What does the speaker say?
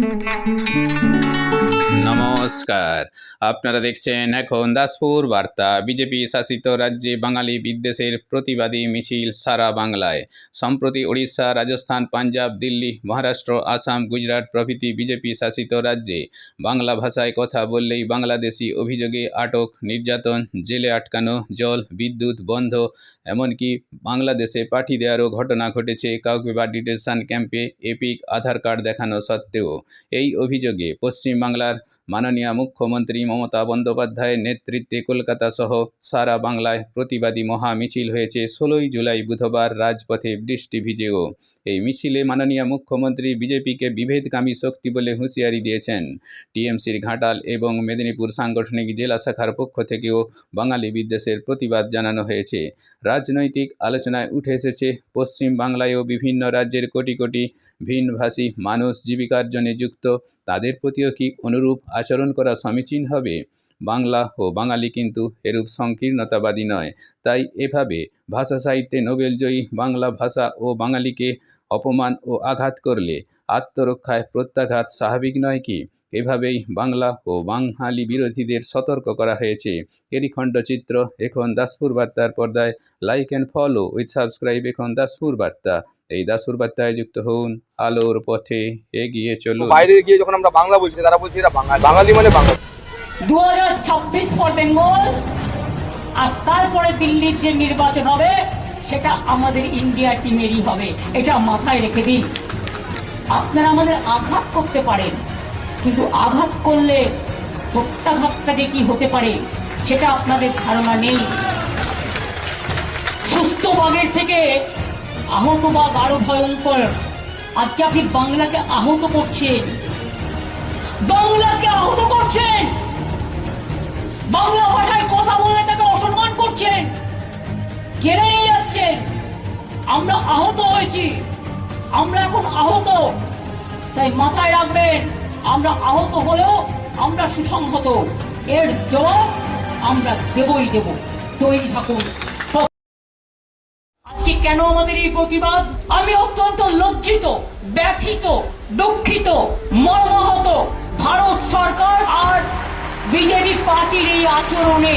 Thank you. নমস্কার। আপনারা দেখছেন এখন দাসপুর বার্তা। বিজেপি শাসিত রাজ্যে বাঙালি বিদ্বেষের প্রতিবাদী মিছিল সারা বাংলায়। সম্প্রতি ওড়িশা, রাজস্থান, পাঞ্জাব, দিল্লি, মহারাষ্ট্র, আসাম, গুজরাট প্রভৃতি বিজেপি শাসিত রাজ্যে বাংলা ভাষায় কথা বললেই বাংলাদেশি অভিযোগে আটক, নির্যাতন, জেলে আটকানো, জল, বিদ্যুৎ বন্ধ, এমনকি বাংলাদেশে পাঠিয়ে দেওয়ারও ঘটনা ঘটেছে কাউকে বা ডিটেনশন ক্যাম্পে এপিক আধার কার্ড দেখানো সত্ত্বেও। এই অভিযোগে পশ্চিমবাংলার মাননীয় মুখ্যমন্ত্রী মমতা বন্দ্যোপাধ্যায়ের নেতৃত্বে কলকাতা সহ সারা বাংলায় প্রতিবাদী মহা মিছিল হয়েছে ষোলোই জুলাই বুধবার রাজপথে বৃষ্টি ভিজেও। এই মিছিলে মাননীয় মুখ্যমন্ত্রী বিজেপিকে বিভেদকামী শক্তি বলে হুঁশিয়ারি দিয়েছেন। টিএমসির ঘাটাল এবং মেদিনীপুর সাংগঠনিক জেলা শাখার পক্ষ থেকেও বাঙালি বিদ্বেষের প্রতিবাদ জানানো হয়েছে। রাজনৈতিক আলোচনায় উঠে এসেছে, পশ্চিম বাংলায়ও বিভিন্ন রাজ্যের কোটি কোটি ভিনভাষী মানুষ জীবিকার জন্য যুক্ত, তাদের প্রতিও কি অনুরূপ আচরণ করা সমীচীন হবে? বাংলা ও বাঙালি কিন্তু এরূপ সংকীর্ণতাবাদী নয়, তাই এভাবে ভাষা সাহিত্যে নোবেলজয়ী বাংলা ভাষা ও বাঙালিকে অপমান ও আঘাত করলে আত্মরক্ষায় প্রত্যাঘাত স্বাভাবিক নয় কি? এভাবেই বাংলা ও বাঙালি বিরোধীদের সতর্ক করা হয়েছে। এরই খণ্ডচিত্র এখন দাসপুর বার্তার পর্দায়। Like and follow with subscribe এখন দাসপুর বার্তা। এই দাসপুর বার্তায় যুক্ত হন আলোর পথে এগিয়ে চলুন। বাইরে গিয়ে যখন আমরা বাংলা বলছি তারা বলছে এটা বাঙালি। বাঙালি মানে বাঙালি। দু হাজার ছাব্বিশ পর বেঙ্গল আর তারপরে দিল্লির যে নির্বাচন হবে সেটা আমাদের ইন্ডিয়া টিমেরই হবে। এটা মাথায় রেখে দিন। আপনারা আমাদের আঘাত করতে পারেন, কিন্তু আঘাত করলে প্রত্যাঘাতটা যে কি হতে পারে, সেটা আপনাদের ধারণা নেই। সুস্থ বাঘের থেকে আহত বাঘ আরও ভয়ঙ্কর। আজকে আপনি বাংলাকে আহত করছেন। বাংলাকে আহত করছেন! বাংলা ভাষায় হয়েছি আমরা এখন আহত। তাই মাথায় রাখবেন, আমরা আহত হলেও আমরা সুসংহত। এর জবাব আমরা দেবই দেব। তৈরি থাকুন। আজকে কেন আমাদের এই প্রতিবাদ? আমি অত্যন্ত লজ্জিত, ব্যথিত, দুঃখিত, মর্মাহত ভারত সরকার আর বিজেপি পার্টির এই আচরণে।